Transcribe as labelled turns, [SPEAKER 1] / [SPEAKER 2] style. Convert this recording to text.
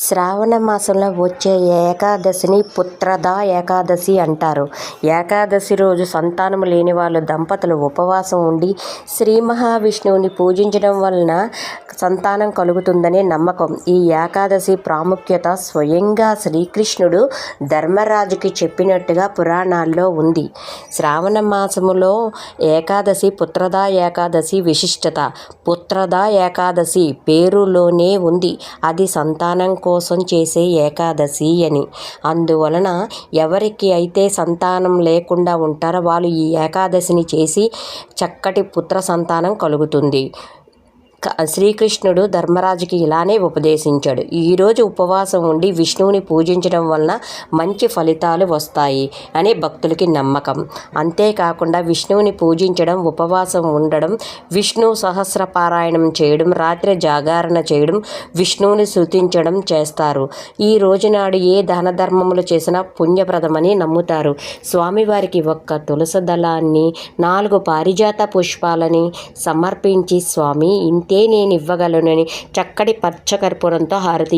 [SPEAKER 1] శ్రావణ మాసంలో వచ్చే ఏకాదశిని పుత్రదా ఏకాదశి అంటారు. ఏకాదశి రోజు సంతానం లేని వాళ్ళు దంపతులు ఉపవాసం ఉండి శ్రీ మహావిష్ణువుని పూజించడం వలన సంతానం కలుగుతుందనే నమ్మకం. ఈ ఏకాదశి ప్రాముఖ్యత స్వయంగా శ్రీకృష్ణుడు ధర్మరాజుకి చెప్పినట్టుగా పురాణాల్లో ఉంది. శ్రావణ మాసములో ఏకాదశి పుత్రదా ఏకాదశి విశిష్టత. పుత్రదా ఏకాదశి పేరులోనే ఉంది. అది సంతానం కోసం చేసే ఏకాదశి అని. అందువలన ఎవరికి అయితే సంతానం లేకుండా ఉంటారో వాళ్ళు ఈ ఏకాదశిని చేసి చక్కటి పుత్ర సంతానం కలుగుతుంది. శ్రీకృష్ణుడు ధర్మరాజుకి ఇలానే ఉపదేశించాడు. ఈరోజు ఉపవాసం ఉండి విష్ణువుని పూజించడం వలన మంచి ఫలితాలు వస్తాయి అనే భక్తులకి నమ్మకం. అంతేకాకుండా విష్ణువుని పూజించడం ఉపవాసం ఉండడం విష్ణు సహస్ర పారాయణం చేయడం రాత్రి జాగరణ చేయడం విష్ణువుని శృతించడం చేస్తారు. ఈ రోజునాడు ఏ దాన ధర్మములు చేసినా పుణ్యప్రదమని నమ్ముతారు. స్వామివారికి ఒక్క తులస దళాన్ని నాలుగు పారిజాత పుష్పాలని సమర్పించి స్వామి ఇంతే నేను ఇవ్వగలనని చక్కటి పచ్చకర్పూరంతో హారతి